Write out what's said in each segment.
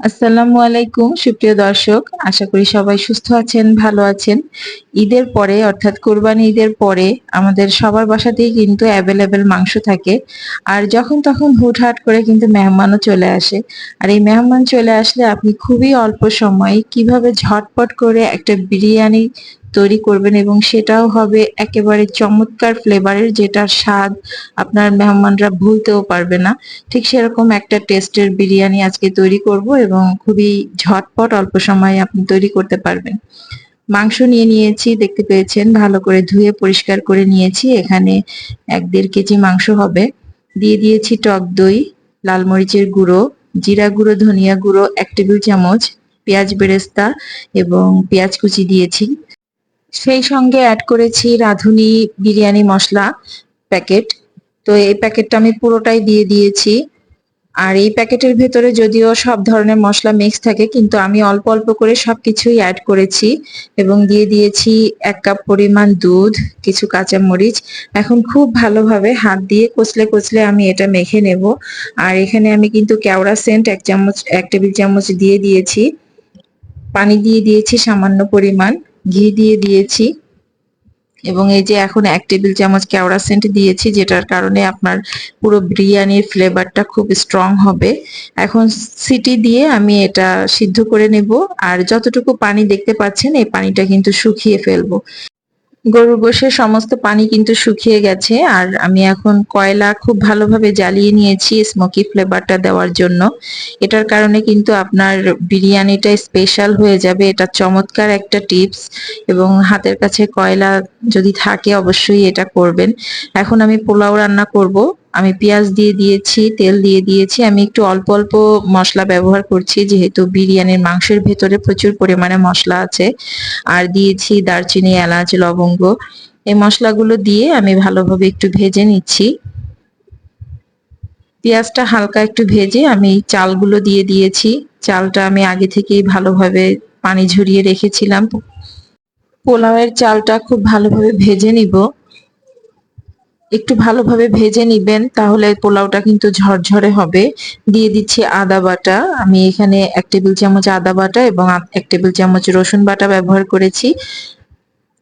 আসসালামু আলাইকুম, সুপ্রিয় দর্শক। আশা করি সবাই সুস্থ আছেন, ভালো আছেন। ঈদের পরে, অর্থাৎ কোরবানি ঈদের পরে, আমাদের সবার বাসাতেই কিন্তু অ্যাভেলেবেল মাংস থাকে। আর যখন তখন হুটহাট করে কিন্তু মেহমানও চলে আসে। আর এই মেহমান চলে আসলে আপনি খুবই অল্প সময়ে কীভাবে ঝটপট করে একটা বিরিয়ানি তৈরি করবেন এবং সেটাও হবে একেবারে চমৎকার ফ্লেভারের যেটার স্বাদ আপনার মেহমানরা ভুলতেও পারবে না। ঠিক সেরকম একটা টেস্টের বিরিয়ানি আজকে তৈরি করব এবং খুবই ঝটপট অল্প সময়ে আপনি তৈরি করতে পারবেন। মাংস নিয়ে নিয়েছি, দেখতে পেয়েছেন, ভালো করে ধুয়ে পরিষ্কার করে নিয়েছি। এখানে এক দেড় কেজি মাংস হবে। দিয়ে দিয়েছি টক দই, লাল মরিচের গুঁড়ো, জিরা গুঁড়ো, ধনিয়া গুঁড়ো, এক টেবিল চামচ, পেঁয়াজ বেরেস্তা এবং পেঁয়াজ কুচি দিয়েছি। সেই সঙ্গে অ্যাড করেছি রাঁধুনি বিরিয়ানি মশলা প্যাকেট তো এই প্যাকেটটা আমি পুরোটাই দিয়ে দিয়েছি। আর এই প্যাকেটের ভেতরে যদিও সব ধরনের মশলা মিক্স থাকে, কিন্তু আমি অল্প অল্প করে সব কিছুই অ্যাড করেছি এবং দিয়ে দিয়েছি এক কাপ পরিমাণ দুধ, কিছু কাঁচামরিচ। এখন খুব ভালোভাবে হাত দিয়ে কচলে কচলে আমি এটা মেখে নেব। আর এখানে আমি কিন্তু কেওড়া সেন্ট এক চামচ, এক টেবিল চামচ দিয়ে দিয়েছি। পানি দিয়ে দিয়েছি সামান্য পরিমাণ। ঘি দিয়ে দিয়েছি। এবং এই যে এখন এক টেবিল চামচ কেওড়া সেন্ট দিয়েছি, যেটার কারণে আপনার পুরো বিরিয়ানির ফ্লেভারটা খুব স্ট্রং হবে। এখন সিটি দিয়ে আমি এটা সিদ্ধ করে নেব। আর যতটুকু পানি দেখতে পাচ্ছেন, এই পানিটা কিন্তু শুকিয়ে ফেলব। গরুর গোশের সমস্ত পানি কিন্তু শুকিয়ে গেছে আর আমি এখন কয়লা খুব ভালোভাবে জ্বালিয়ে নিয়েছি স্মোকি ফ্লেভারটা দেওয়ার জন্য। এটার কারণে কিন্তু আপনার বিরিয়ানিটা স্পেশাল হয়ে যাবে। এটা চমৎকার একটা টিপস এবং হাতের কাছে কয়লা যদি থাকে অবশ্যই এটা করবেন। এখন আমি পোলাও রান্না করব। আমি পেঁয়াজ দিয়ে দিয়েছি, তেল দিয়ে দিয়েছি। আমি একটু অল্প অল্প মশলা ব্যবহার করছি, যেহেতু বিরিয়ানির মাংসের ভেতরে প্রচুর পরিমাণে মশলা আছে। আর দিয়েছি দারচিনি, এলাচ, লবঙ্গ। এই মশলাগুলো দিয়ে আমি ভালোভাবে একটু ভেজে নিচ্ছি। পেঁয়াজটা হালকা একটু ভেজে আমি চালগুলো দিয়ে দিয়েছি। চালটা আমি আগে থেকেই ভালোভাবে পানি ঝরিয়ে রেখেছিলাম। পোলাওয়ের চালটা খুব ভালোভাবে ভেজে নিব। একটু ভালোভাবে ভেজে নিবেন, তাহলে পোলাওটা কিন্তু ঝরঝরে হবে। দিয়ে দিচ্ছি আদা বাটা। আমি এখানে এক টেবিল চামচ আদা বাটা এবং এক টেবিল চামচ রসুন বাটা ব্যবহার করেছি।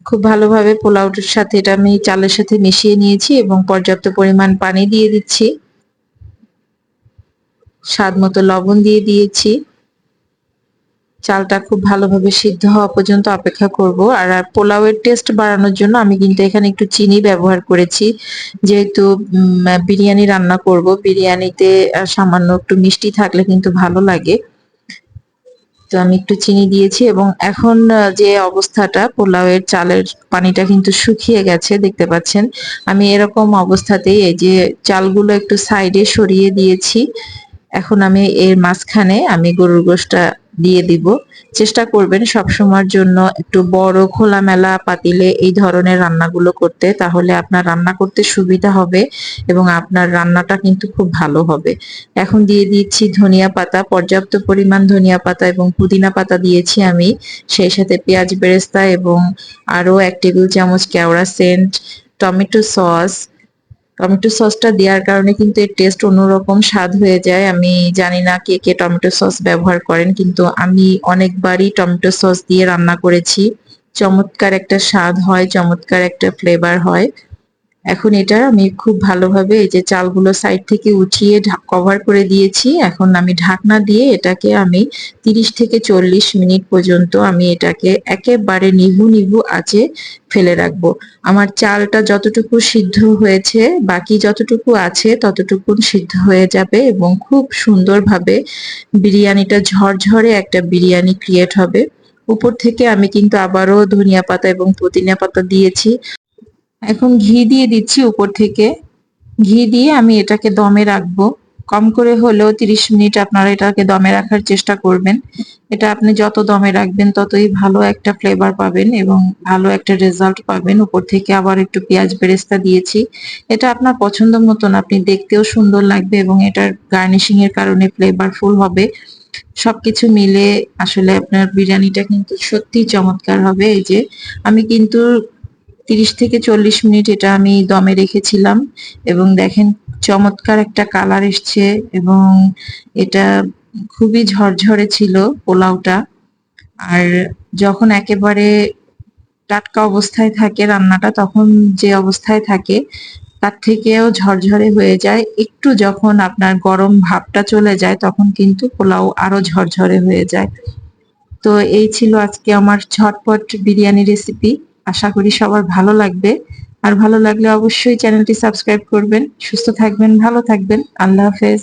খুব ভালোভাবে পোলাওটার সাথে এটা আমি চালের সাথে মিশিয়ে নিয়েছি এবং পর্যাপ্ত পরিমাণ পানি দিয়ে দিচ্ছি। স্বাদ মতো লবণ দিয়ে দিয়েছি। চালটা খুব ভালোভাবে সিদ্ধ হওয়া পর্যন্ত অপেক্ষা করব। আর পোলাওয়ের টেস্ট বাড়ানোর জন্য আমি কিন্তু এখানে একটু চিনি ব্যবহার করেছি। যেহেতু বিরিয়ানি রান্না করব। বিরিয়ানিতে সামান্য একটু মিষ্টি থাকলে কিন্তু ভালো লাগে। তো আমি একটু চিনি দিয়েছি এবং এখন যে অবস্থাটা, পোলাওয়ের চালের পানিটা কিন্তু শুকিয়ে গেছে, দেখতে পাচ্ছেন। আমি এরকম অবস্থাতেই এই যে চালগুলো একটু সাইডে সরিয়ে দিয়েছি। এখন আমি এর মাঝখানে আমি গরুর গোশটা দিয়ে দিব। চেষ্টা করবেন সব সময়ের জন্য একটু বড় খোলামেলা পাতিলে এই ধরনের রান্নাগুলো করতে, তাহলে আপনার রান্না করতে সুবিধা হবে এবং আপনার রান্নাটা কিন্তু খুব ভালো হবে। এখন দিয়ে দিচ্ছি ধনিয়া পাতা, পর্যাপ্ত পরিমাণ ধনিয়া পাতা এবং পুদিনা পাতা দিয়েছি আমি, সেই সাথে পেঁয়াজ বেরেস্তা এবং আরও এক টেবিল চামচ কেওড়া সেন্ট, টমেটো সস টমেটো সসটা দেওয়ার কারণে কিন্তু এর টেস্ট অন্যরকম স্বাদ হয়ে যায়। আমি জানি না কে কে টমেটো সস ব্যবহার করেন, কিন্তু আমি অনেকবারই টমেটো সস দিয়ে রান্না করেছি। চমৎকার একটা স্বাদ হয়, চমৎকার একটা ফ্লেভার হয়। এখন এটা আমি খুব ভালোভাবে এই যে চালগুলো সাইড থেকে উঠিয়ে কভার করে দিয়েছি। এখন আমি ঢাকনা দিয়ে এটাকে আমি তিরিশ থেকে চল্লিশ মিনিট পর্যন্ত আমি এটাকে একেবারে নিভু নিভু আঁচে ফেলে রাখব। আমার চালটা যতটুকু সিদ্ধ হয়েছে, বাকি যতটুকু আছে ততটুকু সিদ্ধ হয়ে যাবে এবং খুব সুন্দরভাবে বিরিয়ানিটা ঝরঝরে একটা বিরিয়ানি ক্রিয়েট হবে। উপর থেকে আমি কিন্তু আবারও ধনিয়া পাতা এবং পুদিনা পাতা দিয়েছি। এখন ঘি দিয়ে দিচ্ছি উপর থেকে। ঘি দিয়ে আমি এটাকে দমে রাখব। কম করে হলেও তিরিশ মিনিট আপনারা এটাকে দমে রাখার চেষ্টা করবেন। এটা আপনি যত দমে রাখবেন, ততই ভালো একটা ফ্লেভার পাবেন এবং ভালো একটা রেজাল্ট পাবেন। উপর থেকে আবার একটু পেঁয়াজ বেরেস্তা দিয়েছি। এটা আপনার পছন্দ মতন, আপনি দেখতেও সুন্দর লাগবে এবং এটার গার্নিশিং এর কারণে ফ্লেভারফুল হবে। সবকিছু মিলে আসলে আপনার বিরিয়ানিটা কিন্তু সত্যি চমৎকার হবে। এই যে, আমি কিন্তু তিরিশ থেকে চল্লিশ মিনিট এটা আমি দমে রেখেছিলাম এবং দেখেন চমৎকার একটা কালার এসছে এবং এটা খুবই ঝরঝরে ছিল পোলাওটা। আর যখন একেবারে টাটকা অবস্থায় থাকে রান্নাটা, তখন যে অবস্থায় থাকে, তার থেকেও ঝরঝরে হয়ে যায়। একটু যখন আপনার গরম ভাবটা চলে যায়, তখন কিন্তু পোলাও আরও ঝরঝরে হয়ে যায়। তো এই ছিল আজকে আমার ঝটপট বিরিয়ানি রেসিপি আশা করি সবার ভালো লাগবে। আর ভালো লাগলে অবশ্যই চ্যানেলটি সাবস্ক্রাইব করবেন। সুস্থ থাকবেন, ভালো থাকবেন। আল্লাহ হাফেজ।